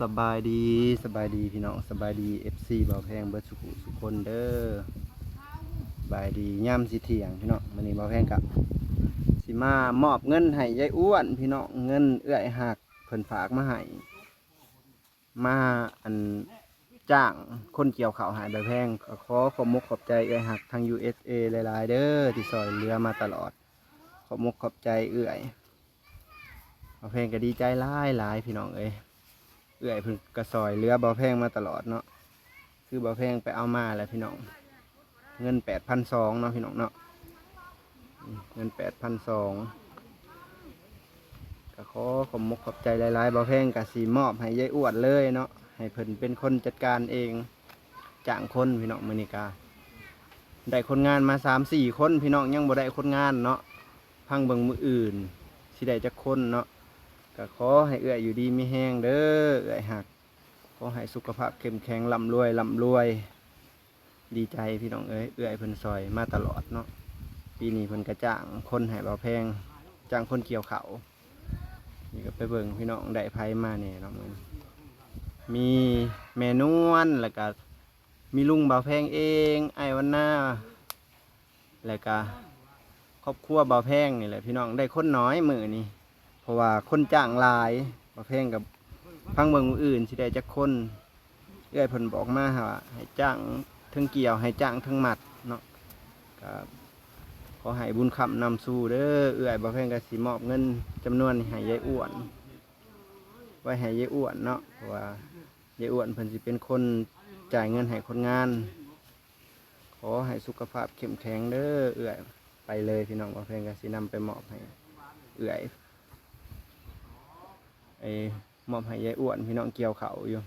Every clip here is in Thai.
สบายดีสบายดีพี่น้องสบายดี FC เบาแพงเบิร์ดสุขุสุขคนเด้อสบายดีย่ำสิเที่ยงพี่น้องวันนี้เบาแพงกับสิมามอบเงินให้ยายอ้วน พี่น้องเงินเอื้อยหักเพิ่นฝากมาให้มาอันจ้างคนเกี่ยวข้าวหายใบแพงขอขอบมุกขอบใจเอื้อยหักทาง USA หลายๆเด้อที่ซอยเรือมาตลอด ขอบมุกขอบใจเอื้อยเบาแพงก็ดีใจหลายหลายพี่น้องเอ้ย เอื่อยเพิ่นกระซอยเรือบ่อแพงมาตลอดเนาะคือบ่อแพงไปเอามาแล้วพี่น้อง เงินแปดพันสองเนาะพี่น้องเนาะเงินแปดพันสองก็ขอขอบมกขอบใจหลายๆบ่อแพงกับสีมอบให้ยายอวนเลยเนาะให้เพิ่นเป็นคนจัดการเองจ้างคนพี่น้องมือนิกาได้คนงานมาสามสี่คนพี่น้องยังบ่ได้คนงานเนาะพังเบิงมืออื่นสิได้จักคนเนาะ ก็ขอให้เอื้อยอยู่ดีมีแห้งเด้อเอื้อยหักขอให้สุขภาพเข้มแข็งร่ำรวยร่ำรวย ดีใจพี่น้องเอ้ยเอื้อยเพิ่นซอยมาตลอดเนาะปีนี้เพิ่นกระจ้างคนให้เบาแพงจ้างคนเกี่ยวเขานี่ก็ไปเบิ่งพี่น้องได้ไผมาเนี่ยเนาะมันมีแม่นวลแล้วก็มีลุงเบาแพงเอง ไอ้วันหน้าแล้วก็ครอบครัวเบาแพงนี่แหละพี่น้องได้คนน้อยมือนี่ เพราะว่าคนจ้างหลายมาเพงกับพังเมืองอื่นสิได้จักคนเอื้อยเพิ่นบอกมาว่าให้จ้างทั้งเกี่ยวให้จ้างทั้งหมัดเนาะครับขอให้บุญคำนำสู่เด้อเอื้อยบ่เพงก็สิมอบเงินจำนวนให้ยายอ้วน ไว้ให้ยายอ้วนเนาะเพราะว่ายายอ้วนเพิ่นสิเป็นคนจ่ายเงินให้คนงาน ขอให้สุขภาพเข้มแข็งเด้อเอื้อยไปเลยพี่น้องบ่เพงก็สินำไปมอบให้เอื้อย ไอ้มอบให้ยายอ้วนพี่น้องเกี่ยวเขาอยู่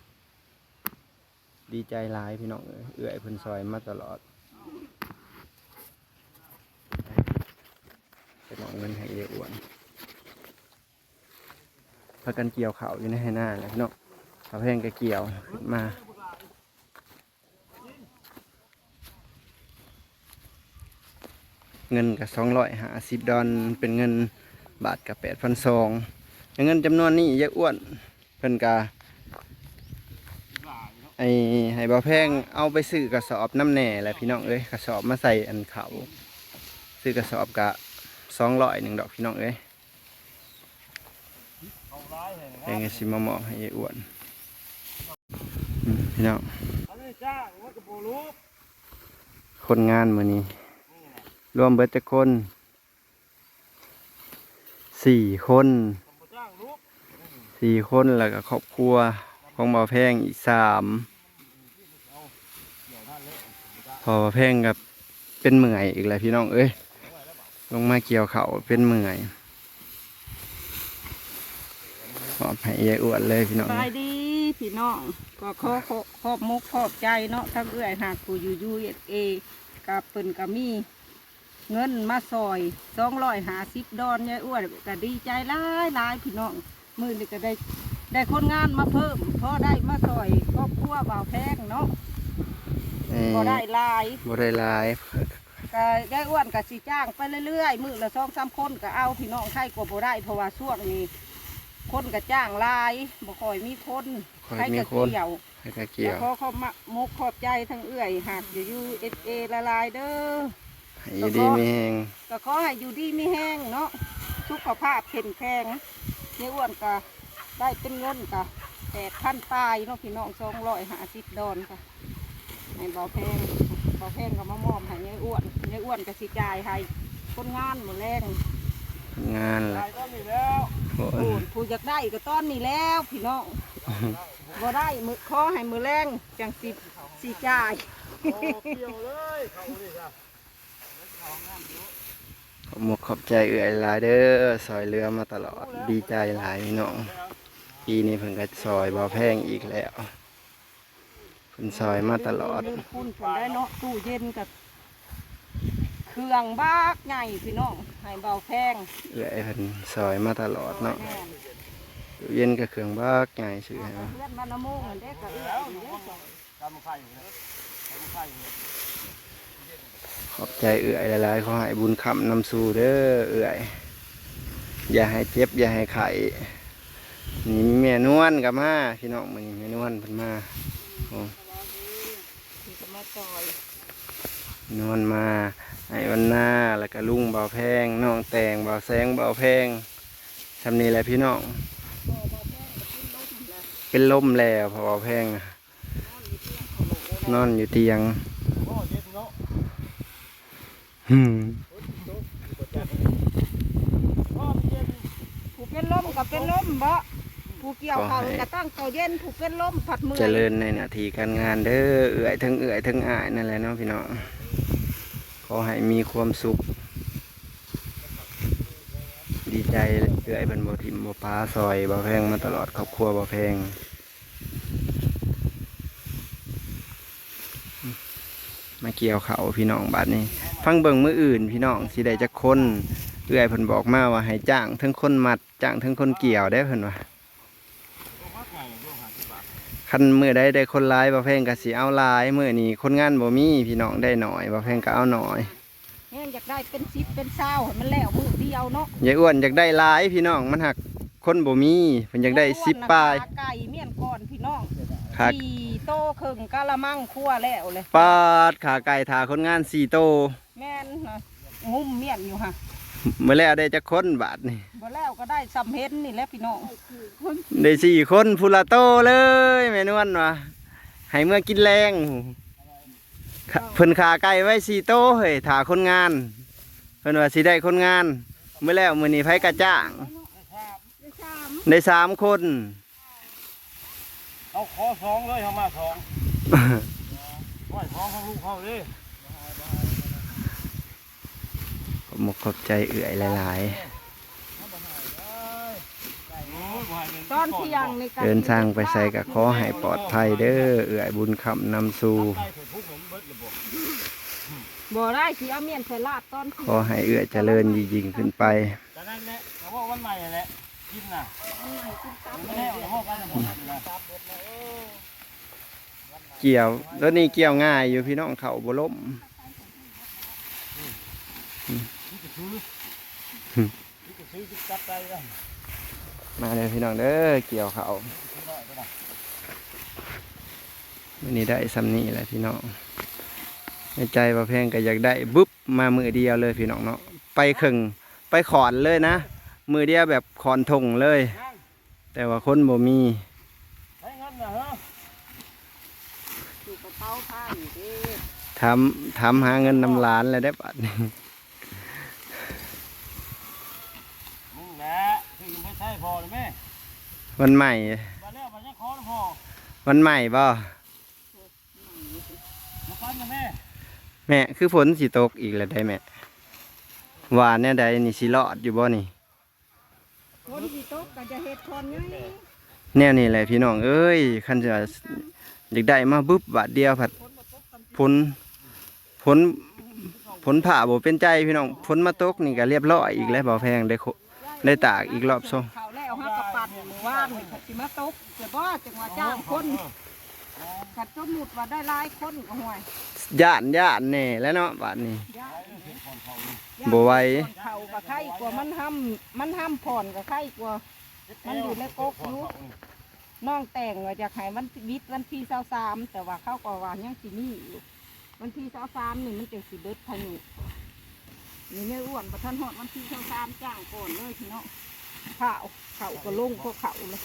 ดีใจหลายพี่น้องเอ้ยเอื้อยเพิ่นซอยมาตลอดไปมอบเงินให้ยายอ้วนพากันเกี่ยวเขาอยู่ในให้หน้าแหละพี่น้องเขาแพงก็เกี่ยวมาเงินกับสองร้อยหาสิบดอลเป็นเงินบาทกับแปดพันสอง เงินจำนวนนี้ยายอ้วนเพิ่นกาไอ้ให้บ่าวแพงเอาไปซื้อกระสอบน้ำแหน่แหละพี่น้องเอ้ยกระสอบมาใส่อันเขาซื้อกระสอบกะสองร้อยหนึ่งดอกพี่น้องเอ้ยแพงก็สิมาเหมาะให้ยายอ้วนอืมพี่น้องคนงานมือนี้รวมเบิดจะคนสี่คน สี่คนแล้วก็ครอบครัวของบ่าวแพงอีกสามพอบ่าวแพงกับเป็นเมื่อยอีกแล้วพี่น้องเอ้ยลงมาเกี่ยวเขาเป็นเมื่อยขอบให้ยายอ้วนเลยพี่น้องสบายดีพี่น้องก็ขอขอขอบมุกขอบใจเนาะทั้งเอื้อยหากกูอยู่ยูเอกับเปิ่นกับมีเงินมาซอยสองร้อยหาสิบดอนยายอ้วนก็ดีใจหลายหลายพี่น้อง มือนี่ก็ได้ได้คนงานมาเพิ่มพอได้มาซอยครอบครัวบ่าวแพงเนาะเอ่อพอได้หลายบ่ได้หลาย ก็ยายอ้วนก็สิจ้างไปเรื่อยๆ มือละสองสามคนก็เอาพี่น้องใครกว่าบ่ได้เพราะว่าช่วงนี้คนก็จ้างหลายบ่ค่อยมีคนคอยใครมีก็คนเกี่ยว ให้กะเกี่ยว ขอขอบมะมุกขอบใจทั้งเอื้อยหากอยู่ยูเอสเอละลายเด้อ ให้อยู่ดีมีแหงก็ขอให้อยู่ดีไม่แห้งเนาะสุขภาพเข้มแข็ง ในอ้วนก็ได้เป็นเงินก็แปดพันปลายเนาะพี่น้องสองร้อยห้าสิบดอนค่ะในเบาแพงเบาแพงก็มามอบให้ในอ้วนในอ้วนก็สิจ่ายให้คนงานหมดแรงงานล่ะจ่ายก็มีแล้วโอ้โอ้ยยผู้อยากได้ก็ต้อนนี่แล้วพี่น้องบ่ได้มือขอให้มือแรงจังสิสิจ่ายขอ บมกขอบใจเอื่อยหลายเด้อซอยเรือมาตลอดดีใจหลายพี่น้องปีนี้เพิ่นก็ซอยบ่แพงอีกแล้วเพิ่นซอยมาตลอดเรื่องคุณผมได้เนาะตู้เย็นกับเครื่องบากใหญ่พี่น้องให้เบาแพงเอื่อยเพิ่นซอยมาตลอดเนาะแม่นตู้เย็นก็เครื่องบากใหญ่ซื้อให้มาเพื่อนมานำโมงอันเด็กกับเอื้ออยู่เด้อ ขอบใจเอื่อยหลายๆขอให้บุญคำนำสู่เด้อเอื่อย อย่าให้เจ็บ อย่าให้ไข้นี่มีแม่นวลกับมาพี่น้องมันแม่นวลเพิ่นมาโอ้ที่จะมาซอยนวลมาไอ้วันหน้าแล้วก็ลุงเบาแพงน้องแต่งเบาแสงเบาแพงทำนี้แหละพี่น้องบ่บ่แพงก็กินลมแหละเป็นลมแล้วเพอเบาแพงน่ะนอนอยู่เตียง หืมพ่อมันเย็นผู้เป็นลมก็เป็นลมบ่ผู้เกี่ยวเขาก็ตั้งเขาเย็นผู้เป็นลมผัดมือเจริญในหน้าที่การงานเด้อเอื่อยทั้งเอื่อยทั้งอายนั่นแหละเนาะพี่น้องขอให้มีความสุข ดีใจเอื่อยเป็นบ่ทิมบ่ป้าซอยบ่แพงมาตลอดครอบครัวบ่แพง มาเกี่ยวเขาพี่น้องบัดนี้ ฟังเบิ่งมืออื่น พี่น้องสิได้จักคนเอื้อยเพิ่นบอกมาว่าให้จ้างทั้งคนมัดจ้างทั้งคนเกี่ยวได้เพิ่นว่าตัวพักไงตัวหาสิบบาทคันมื้อใดได้คนหลายบ่แพงก็สิเอาหลายมื้อนี้คนงานบ่มีพี่น้องได้หน่อยบ่แพงก็เอาหน่อยแห้งอยากได้เป็นสิบเป็นเศร้าให้มันแล้วมือเดียวเนาะยายอ้วนอยากได้หลายพี่น้องมันหัก คนบ่มีเพิ่นอยากได้10ปลายขไก่เมี่ยนก่อนพี่น้องขา สี่โตครึ่งกะละมังคั่วแล้วเลย ปาดขาไก่ทาคนงาน4โตแม่นนะงุ้มเมี่ยนอยู่ฮะมื้อแล้วได้จักคนบาทนี่ บ่แล้วก็ได้สำเห็นนี่แหละพี่น้องได้สี่คนพูละโตเลยแม่นวลว่ะให้เมื่อกินแรงค่ะเพิ่นขาไก่ไว้สี่โตเฮ้ยถาคนงาน เพิ่นว่าสิได้คนงาน เมื่อแล้วมื้อนี้ไผกระจ้างได้ สามได้สามคน เอาขอสองเลยเอามาสองไหวท้องของลูกเขาดิขอบมกขอบใจเอื่อยหลายโอ้ยบ่ให้เป็นตอนเที่ยงในๆเดินทางไปใส่กับขอให้ปลอดภัยเด้อเอื่อยบุญคำนำสู่ได้เถิดพุกเหมือนเบิดเลยบอกบ่ได้สิเอาเมี่ยนใส่ลาบตอนเที่ขอให้เอื่อยเจริญยิ่งๆขึ้นไป แต่นั่นแหละแต่ว่าวันใหม่นั่นแหละ กินน่ะไม่ได้เอาพ่อกันนะพ่อกันนะเกี่ยวแล้วนี่เกี่ยวง่ายอยู่พี่น้องเขาบ่ล้มนี่จะซื้อนี่จะซื้อจะจับใจเลยมาเลยพี่น้องเด้อเกี่ยวเขาซื้อได้ก็ได้วันนี้ได้ซ้ำนี้แหละพี่น้องในใจประเพงก็อยากได้บุ๊บมามือเดียวเลยพี่น้องเนาะไปครึ่งไปขอนเลยนะ มือเดียวแบบขอนทงเลยนั่งแต่ว่าคนบ่มีใช้เงินนะฮะอยู่กับเท้าผ้าอยู่เด้ทำทำหาเงินนำล้านแล้วได้ปัดนี้มึงแหละคือไม่ใช่พอเลยแม่วันใหม่มาแล้วมาจะขอพอวันใหม่บ่มาฟันนะแม่แม่คือฝนสิตกอีกแล้วได้แม่หวานเนี่ยใดนี่สิรอดอยู่บ่นี่ คนที่ตกก็จะเฮ็ดคนไงแนวนี่แหละพี่น้องเอ้ยคันจะอยากได้มาบึ๊บบาทเดียวผัดผลผลผลผ่าบ่เป็นใจพี่น้องผลมาตกนี่ก็เรียบร้อยอีกแล้วบ่แพงได้โคได้ตากอีกรอบสองเขาแล้วฮะกับปัดหมู่ว่านนี่ก็สิมาตกจะบ่จังว่าจ้างคน กัดสมมุติว่าได้หลายคนก็ห่วยย่านย่านแน่แล้วเนาะบาดนี้ ย่านบ่ไหวเขาก็ไข่กว่ามันห้ำมันห้ำผ่อนก็ไข่กว่า มันอยู่ในกกอยู่น้องแต่งว่าอยากให้มันวิทย์วันที่เสาสามแต่ว่าเขาก็ว่ายังสิมีอยู่วันที่เสาสามนี่มันจะสิเบิดภายในนี่ไม่อ้วนประท่านหอดวันที่เสาสามจ้างก่อนเลยพี่น้องข้าวเขาก็ลงพวกเขาเลย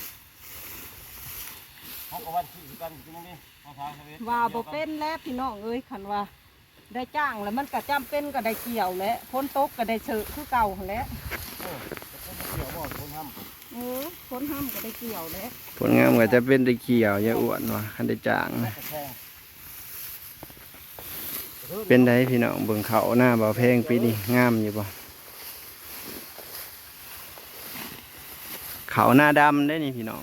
เขาก็วันที่กันจริงนี่ภาษาเขมรว่าบ่เป็นแล้วพี่น้องเอ้ยคันว่า ได้จ้างแล้วมันก็จำเป็นก็ได้เกี่ยวแหล้วพ้นตกก็ได้เชิคือเก่าหั้นแหล้วโอ้แต่คนเกี่ยวบ่คนทำเออพ้นห้ำก็ได้เกี่ยวแหล้วผลงามก็จะเป็นตะเขียวอย่าอ้วนว่ะคันได้จ้างนะตะแคงเป็นไดพี่น้องเบิ่งเขาหน้าบ่แพงปีนี้งามอยู่บ่เขาหน้าดำได้นี่พี่น้อง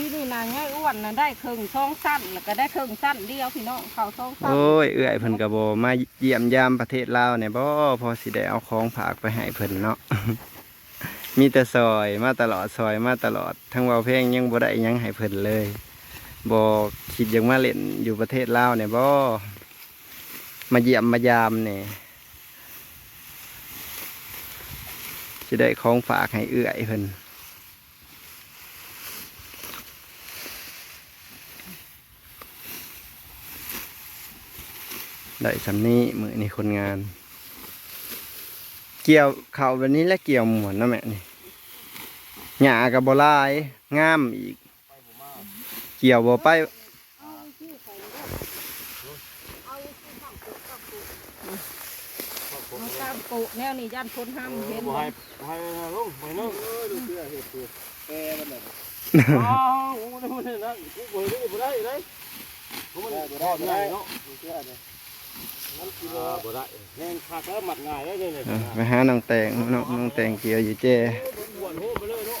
ปีนี้นะง่ายอ้วนนะได้เครึ่งช่องสั้นแล้วก็ได้เครึ่งสั้นเดียวพี่น้องเขาช่องสั้นโอ้ยเอื้อยเพิ่นก็บ่มาเยี่ยมยามประเทศลาวเนี่ยบ่พอสิได้เอาของฝากไปให้เพิ่นเนาะ มีแต่ซอยมาตลอดซอยมาตลอดทั้งว้าเพ่งยังบ่ได้ยังให้เพิ่นเลยบอกคิดอยากมาเล่นอยู่ประเทศลาวเนี่ยบ่มาเยี่ยมมายามเนี่ยจะได้ของฝากให้เอื้อยเพิ่น ได้สำนี้มือนี่คนงาน เกี่ยวเข่าแบบนี้และเกี่ยวหมวนนะแม่นี่หญ้ากับบลายงามอีก เกี่ยวบ่ไปมาตามปุแนวนี้ย่านคนห้ามเห็นบ่บ่ให้บ่ให้ลุงบ่นึงอ๋อโอ้โหมันนั่นกูบ่ได้บ่ได้ได้ผมมันบ่ได้ง่ายเนาะมันกิโล บ่ได้แห้งคักแล้วหมัดง่ายได้เลยเออไปหาน้องแตงน้องน้องแตงเกี่ยวอยู่เจ้อ้วนโหไปเลยเนาะ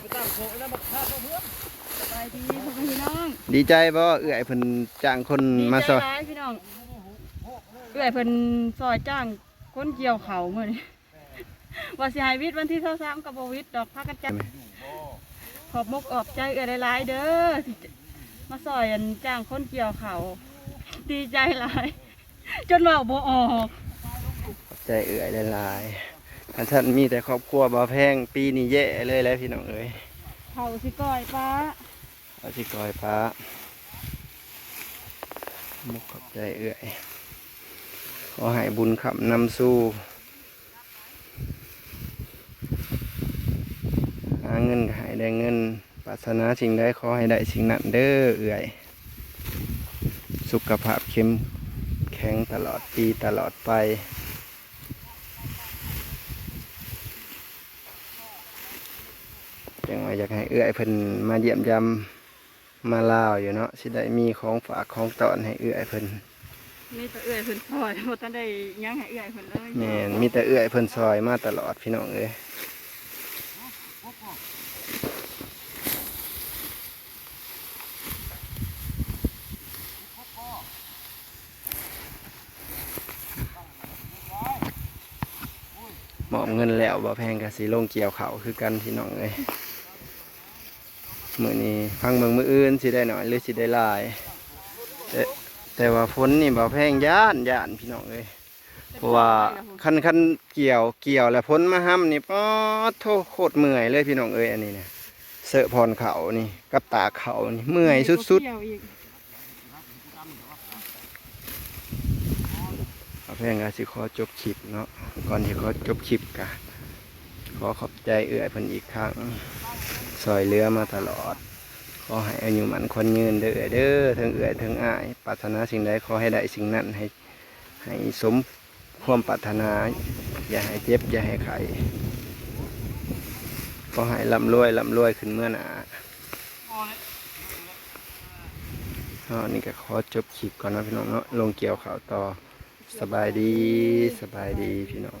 ไปตั้งโคแล้วมาฆ่าเพื่อนสบายดีพ่อแม่พี่น้องดีใจบ่เอื้อยเพิ่นจ้างคนมาซอยดีใจหลายพี่น้องเอื้อยเพิ่นซอยจ้างคนเกี่ยวเขามื้อนี้ว่าสิให้วิทย์วันที่23กับบ่วิทย์ดอกพากันจัดขอบมกออบใจเอื้อยหลายๆเด้อที่มาซอยอันจ้างคนเกี่ยวเขา ดีใจหลาย จนเว้าบ่ออกใจเอื้อยหลายๆท่านท่านมีแต่ครอบครัวบ่แพงปีนี้แย่เลยแหล้วพี่น้องเอ้ยเขาสิก้อยป้าเอาสิกอยฟ้ามุกขอบใจเอื้อย ขอให้บุญขับนำสู่หาเงินก็ให้ได้เงินปรารถนาสิ่งใดขอให้ได้สิ่งนั้นเด้อเอื้อย สุขภาพเข้มแข็งตลอดปีตลอดไปจังว่าอยากให้เอื้อยเพิ่นมาเยี่ยมยำมาลาวอยู่เนาะสิได้มีของฝากของตอนให้เอื้อยเพิ่นมีแต่เอื้อยเพิ่นซอยบ่ทันได้หยังให้เอื้อยเพิ่นเลยแม่นมีแต่เอื้อยเพิ่นซอยมาตลอดพี่น้องเอ้ย เงินแล้วบ่แพงกะสิลงเกี่ยวเขาคือกันพี่น้องเอ้ยมือนี้ฟังเมืองมืออื่นสิได้หน่อยหรือสิได้ลาย แต่แต่ว่าฝนนี่บ่แพงย่านย่านพี่น้องเอ้ยเพราะว่าคันคันเกี่ยวเกี่ยวแล้วพ้นมาห้ำนี่ป๊อโทษโคตรเมื่อยเลยพี่น้องเอ้ยอันนี้เนี่ยเสอะพรเขานี่กับตาเขานี่เมื่อยสุดเกี่ยวอีกๆเอาสิขอจบคลิปเนาะก่อนที่ขอจบคลิปกะขอขอบใจเอื้อยพิ่นอีกครั้งซอยเรือมาตลอด ขอให้อายุมันคนยืนเด้อเด้อทั้งเอื้อยทั้งอ้ายปรารถนาสิ่งใดขอให้ได้สิ่งนั้นให้ให้สมความปรารถนา อย่าให้เจ็บ อย่าให้ไข้ก็ให้ร่ำรวยร่ำรวยขึ้นเมื่อหนาอ๋อนี่ก็ขอจบคลิปก่อนนะพี่น้องเนาะลงเกี่ยวข่าวต่อ สบายดีสบายดีพี่น้อง